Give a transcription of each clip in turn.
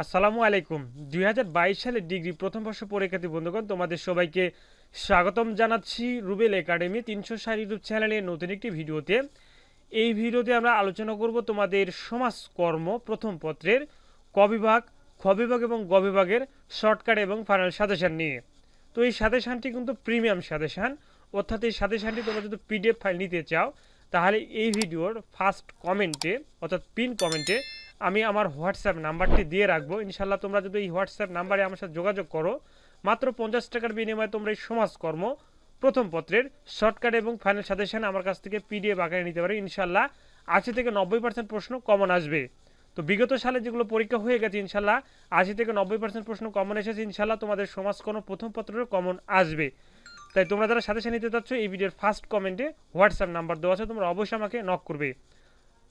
আসসালামু আলাইকুম। দুই সালে ডিগ্রি প্রথম বর্ষ পরীক্ষার্থী বন্ধুগণ, তোমাদের সবাইকে স্বাগতম জানাচ্ছি রুবেল একাডেমি তিনশো ইউটিউব চ্যানেলের নতুন একটি ভিডিওতে। এই ভিডিওতে আমরা আলোচনা করব তোমাদের সমাজকর্ম প্রথম পত্রের ক বিভাগ, খ বিভাগ এবং গ বিভাগের শর্টকাট এবং ফাইনাল সাজেশান নিয়ে। তো এই সাজেশানটি কিন্তু প্রিমিয়াম সাজেশান, অর্থাৎ এই সাজেশানটি তোমরা যদি পিডিএফ ফাইল নিতে চাও, তাহলে এই ভিডিওর ফার্স্ট কমেন্টে, অর্থাৎ পিন কমেন্টে আমি আমার হোয়াটসঅ্যাপ নাম্বারটি দিয়ে রাখব। ইনশাল্লাহ তোমরা যদি এই হোয়াটসঅ্যাপ নাম্বারে আমার সাথে যোগাযোগ করো, মাত্র পঞ্চাশ টাকার বিনিময়ে তোমরা এই সমাজকর্ম প্রথম পত্রের শর্টকাট এবং ফাইনাল সাজেশন আমার কাছ থেকে পিডিএফ আকারে নিতে পারো। ইনশাল্লাহ আশি থেকে নব্বই পার্সেন্ট প্রশ্ন কমন আসবে। তো বিগত সালে যেগুলো পরীক্ষা হয়ে গেছে ইনশাল্লাহ আশি থেকে নব্বই পার্সেন্ট প্রশ্ন কমন এসেছে। ইনশাল্লাহ তোমাদের সমাজকর্ম প্রথম পত্রের কমন আসবে। তাই তোমরা যারা সাথে সাথে নিতে চাচ্ছ, এই ভিডিওর ফার্স্ট কমেন্টে হোয়াটসঅ্যাপ নাম্বার দেওয়া আছে, তোমরা অবশ্যই আমাকে নক করবে।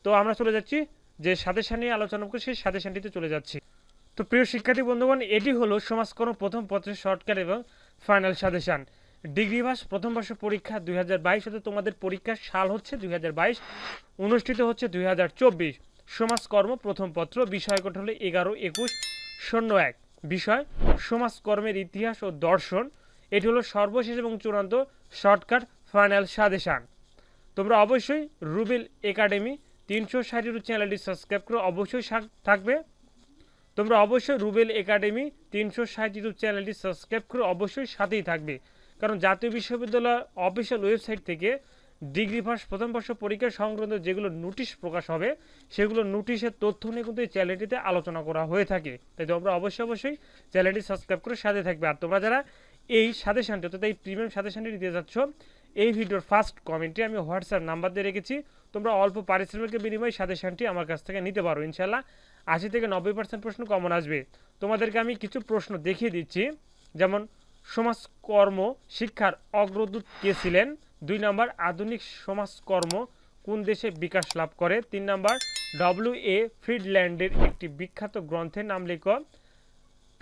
তো আমরা চলে যাচ্ছি যে সাজেশন নিয়ে আলোচনা করে সেই সাজেশনটিতে চলে যাচ্ছি। তো প্রিয় শিক্ষার্থী বন্ধুগণ, এটি হলো সমাজকর্ম প্রথম পত্রের শর্টকাট এবং ফাইনাল সাজেশন। ডিগ্রি ভাস প্রথম বর্ষ পরীক্ষা দুই হাজার বাইশ হতে তোমাদের পরীক্ষার সাল হচ্ছে দুই হাজার বাইশ, অনুষ্ঠিত হচ্ছে দুই হাজার চব্বিশ। সমাজকর্ম প্রথম পত্র, বিষয় হলো এগারো, একুশ, শূন্য, এক। বিষয় সমাজকর্মের ইতিহাস ও দর্শন, এটি হলো সর্বশেষ এবং চূড়ান্ত শর্টকাট, ফাইনাল সাজেশন। তোমরা অবশ্যই রুবেল একাডেমি তিনশো ষাট ইউটিউব চ্যানেলটি সাবস্ক্রাইব করে অবশ্যই থাকবে। তোমরা অবশ্যই রুবেল একাডেমি তিনশো ষাট ইউটিউব চ্যানেলটি সাবস্ক্রাইব করে অবশ্যই সাথেই থাকবে। কারণ জাতীয় বিশ্ববিদ্যালয় অফিসিয়াল ওয়েবসাইট থেকে ডিগ্রি পাস, প্রথম বর্ষ পরীক্ষা সংক্রান্ত যেগুলো নোটিশ প্রকাশ হবে, সেগুলো নোটিশের তথ্য নিয়ে কিন্তু এই চ্যানেলটিতে আলোচনা করা হয়ে থাকে। তাই তোমরা অবশ্যই অবশ্যই চ্যানেলটি সাবস্ক্রাইব করে সাথে থাকবে। আর তোমরা যারা এই সাজেশনটি, অর্থাৎ এই প্রিমিয়াম সাজেশনটি নিতে যাচ্ছ এই ভিডিওর ফার্স্ট কমেন্টে আমি হোয়াটসঅ্যাপ নাম্বার দিয়ে রেখেছি। তোমরা অল্প পারিশ্রমিকের বিনিময়ে সাজেশনটি আমার কাছ থেকে নিতে পারো ইনশাল্লাহ আশি থেকে নব্বই পার্সেন্ট প্রশ্ন কমন আসবে। তোমাদেরকে আমি কিছু প্রশ্ন দেখিয়ে দিচ্ছি। যেমন, সমাজকর্ম শিক্ষার অগ্রদূত কে ছিলেন? দুই নম্বর, আধুনিক সমাজকর্ম কোন দেশে বিকাশ লাভ করে? তিন নম্বর ডব্লিউ এ ফ্রিডল্যান্ডের একটি বিখ্যাত গ্রন্থের নাম লেখ।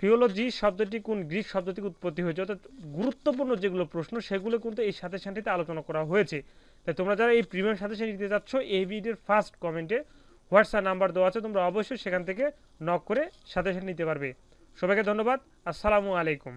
ফিওলজি শব্দটি কোন গ্রিক শব্দ থেকে উৎপত্তি হয়েছে, অর্থাৎ গুরুত্বপূর্ণ যেগুলো প্রশ্ন, সেগুলো কিন্তু এই সাথে সাথে আলোচনা করা হয়েছে। তাই তোমরা যারা এই প্রিমিয়াম সাথে সাথে নিতে যাচ্ছ, এই ভিডিওর ফার্স্ট কমেন্টে হোয়াটসঅ্যাপ নাম্বার দেওয়া আছে, তোমরা অবশ্যই সেখান থেকে নক করে সাথে সাথে নিতে পারবে। সবাইকে ধন্যবাদ, আসসালামু আলাইকুম।